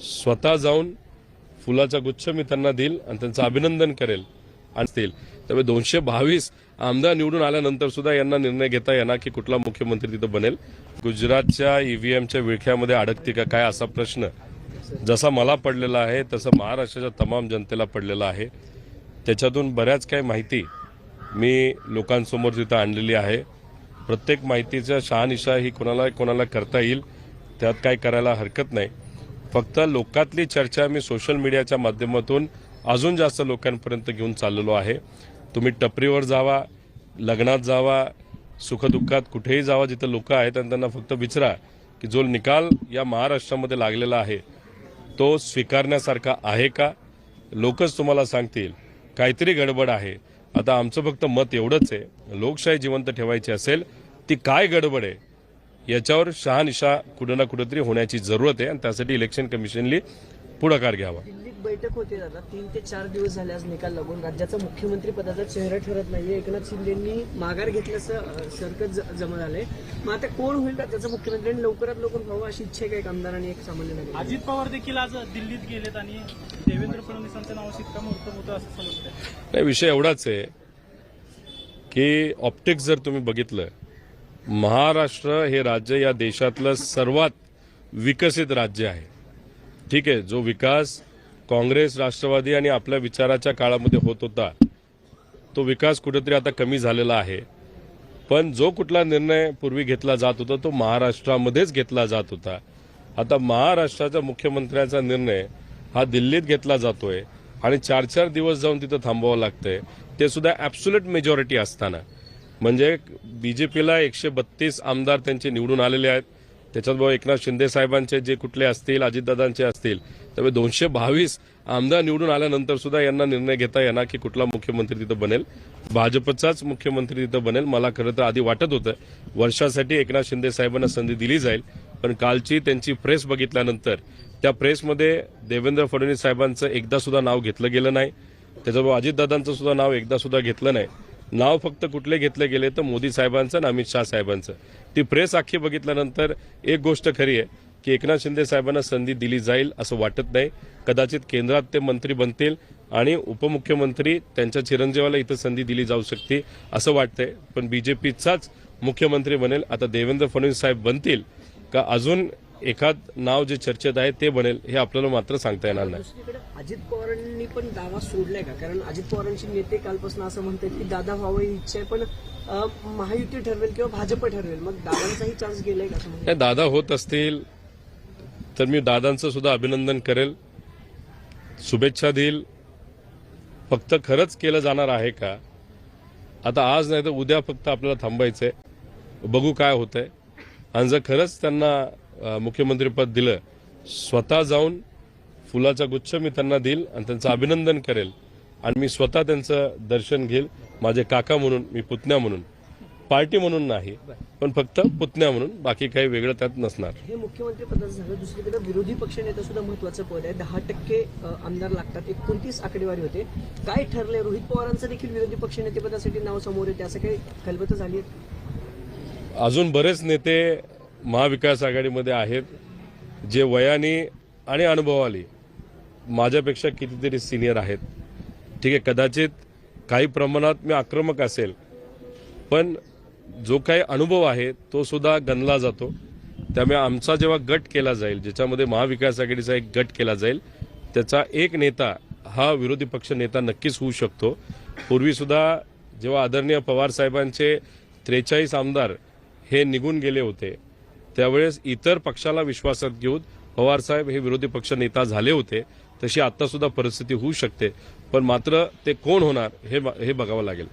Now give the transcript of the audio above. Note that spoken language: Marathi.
स्वतः जाऊन फुलाचा गुच्छ मी त्यांना देईल आणि त्यांचं अभिनंदन करेल असतील त्यामुळे दोनशे बावीस आमदार निवडून आल्यानंतर सुद्धा यांना निर्णय घेता येणार की कुठला मुख्यमंत्री तिथं बनेल. गुजरातच्या ईव्हीएमच्या विळख्यामध्ये अडकते का काय असा प्रश्न जसा मला पडलेला आहे तसं महाराष्ट्राच्या तमाम जनतेला पडलेला आहे. त्याच्यातून बऱ्याच काही माहिती मी लोकांसमोर तिथं आणलेली आहे. प्रत्येक माहितीचा शहानिशा ही कोणाला कोणाला करता येईल त्यात काय करायला हरकत नाही. फक्त लोकातली चर्चा मी सोशल मीडियाच्या माध्यमातून अजून जास्त लोकांपर्यंत घेऊन चाललेलो आहे. तुम्ही टपरीवर जावा लग्नात जावा सुखदुःखात कुठेही जावा जिथं लोक आहेत आणि त्यांना फक्त विचारा की जो निकाल या महाराष्ट्रामध्ये लागलेला आहे तो स्वीकारण्यासारखा आहे का? लोकच तुम्हाला सांगतील काहीतरी गडबड आहे. आता आमचं फक्त मत एवढंच आहे लोकशाही जिवंत ठेवायची असेल ती काय गडबड आहे? याच्यावर शहानिशा कुठं ना कुठंतरी होण्याची जरूरत आहे आणि त्यासाठी इलेक्शन कमिशननी पुढाकार घ्यावा. दिल्लीत बैठक होते दादा. तीन ते चार दिवस झाले आज निकाल लागून. राज्याचा मुख्यमंत्री पदाचा चेहरा ठरत नाहीये. एकनाथ शिंदेंनी माघार घेतल्याचं सरकत जमा झालंय. मग आता कोण होईल राज्याचा मुख्यमंत्री? आणि लवकरात लवकर व्हावं अशी इच्छा आहे का एक आमदारांनी एक सामान्य नागरिक? अजित पवार देखील आज दिल्लीत गेलेत आणि देवेंद्र फडणवीसांचं नाव शिक्कामोर्तब होतं असं समजतंय. नाही विषय एवढाच आहे की ऑप्टिक्स जर तुम्ही बघितलं महाराष्ट्र हे राज्य या देशातलं सर्वात विकसित राज्य आहे. ठीक आहे जो विकास काँग्रेस राष्ट्रवादी आणि आपल्या विचाराच्या काळामध्ये होत होता तो विकास कुठेतरी आता कमी झालेला आहे. पण जो कुठला निर्णय पूर्वी घेतला जात होता तो महाराष्ट्रामध्येच घेतला जात होता. आता महाराष्ट्राच्या मुख्यमंत्र्याचा निर्णय हा दिल्लीत घेतला जातोय आणि चार चार दिवस जाऊन तिथं थांबावं लागतंय. ते सुद्धा ॲब्सुलेट मेजॉरिटी असताना. म्हणजे बी जे पीला एकशे बत्तीस आमदार त्यांचे निवडून आलेले आहेत. त्याच्यात एकनाथ शिंदे साहेबांचे जे कुठले असतील अजितदादांचे असतील त्यामुळे दोनशे बावीस आमदार निवडून आल्यानंतर सुद्धा यांना निर्णय घेता येणार की कुठला मुख्यमंत्री तिथं बनेल. भाजपचाच मुख्यमंत्री तिथं बनेल. मला खरं तर आधी वाटत होतं वर्षासाठी एकनाथ शिंदे साहेबांना संधी दिली जाईल पण कालची त्यांची प्रेस बघितल्यानंतर त्या प्रेसमध्ये देवेंद्र फडणवीस साहेबांचं एकदा सुद्धा नाव घेतलं गेलं नाही. त्याच्याबरोबर अजितदादांचं सुद्धा नाव एकदा सुद्धा घेतलं नाही. नाव फक्त कुठले घेतले गेले तर मोदी साहेबांचं आणि अमित शाह साहेबांचं. ती प्रेस अख्खी बघितल्यानंतर एक गोष्ट खरी आहे की एकनाथ शिंदे साहेबांना संधी दिली जाईल असं वाटत नाही. कदाचित केंद्रात ते मंत्री बनतील आणि उपमुख्यमंत्री त्यांच्या चिरंजीवाला इथं संधी दिली जाऊ शकते असं वाटतंय. पण बी जे पीचाच मुख्यमंत्री बनेल. आता देवेंद्र फडणवीस साहेब बनतील का? अजून एखाद नाव जे चर्चेत आहे ते बनेल हे आपल्याला मात्र सांगता येणार नाही. अजित पवारांनी पण दावा सोडलाय का? कारण अजित पवारांचे नेते कालपासून असं म्हणतात की दादा व्हावं इच्छा आहे पण महायुती ठरवेल किंवा भाजप ठरवेल मग दादांचाही चान्स गेलाय का दादा होत असतील तर मी दादांचं सुद्धा अभिनंदन करेल. शुभेच्छा देईल. फक्त खरंच केलं जाणार आहे का? आता आज नाही तर उद्या फक्त आपल्याला थांबायचंय. बघू काय होतंय. आणि जर खरंच त्यांना मुख्यमंत्रीपद दिलं स्वतः जाऊन फुलाचा गुच्छ मी त्यांना देईल आणि त्यांचं अभिनंदन करेल. आणि मी स्वतः त्यांचं दर्शन घेईल. माझे काका म्हणून मी पुतण्या म्हणून. पार्टी म्हणून नाही पण फक्त पुतण्या म्हणून. बाकी काही वेगळं त्यात नसणार. हे मुख्यमंत्री पदाचं झालं. दुसरीकडे विरोधी पक्षनेता सुद्धा महत्वाचं पद आहे. दहा टक्के आमदार लागतात. एकोणतीस आकडेवारी होते. काय ठरलंय? रोहित पवारांचं देखील विरोधी पक्षनेते पदासाठी नाव समोर येते. असं काही खलबत झाली? अजून बरेच नेते महाविकास आघाडीमध्ये आहेत जे वयाने आणि अनुभवाली माझ्यापेक्षा कितीतरी सिनियर आहेत. ठीक आहे कदाचित काही प्रमाणात मी आक्रमक असेल पण जो काही अनुभव आहे तो सुद्धा गणला जातो. त्यामुळे आमचा जेव्हा गट केला जाईल ज्याच्यामध्ये महाविकास आघाडीचा एक गट केला जाईल त्याचा एक नेता हा विरोधी पक्ष नेता नक्कीच होऊ शकतो. पूर्वीसुद्धा जेव्हा आदरणीय पवार साहेबांचे त्रेचाळीस आमदार हे निघून गेले होते त्यावेळेस इतर पक्षाला विश्वासात घेऊन पवार साहेब हे विरोधी पक्ष नेता झाले होते तशी आता सुद्धा परिस्थिती होऊ शकते. पण मात्र ते कोण होणार हे हे बघावं लागेल.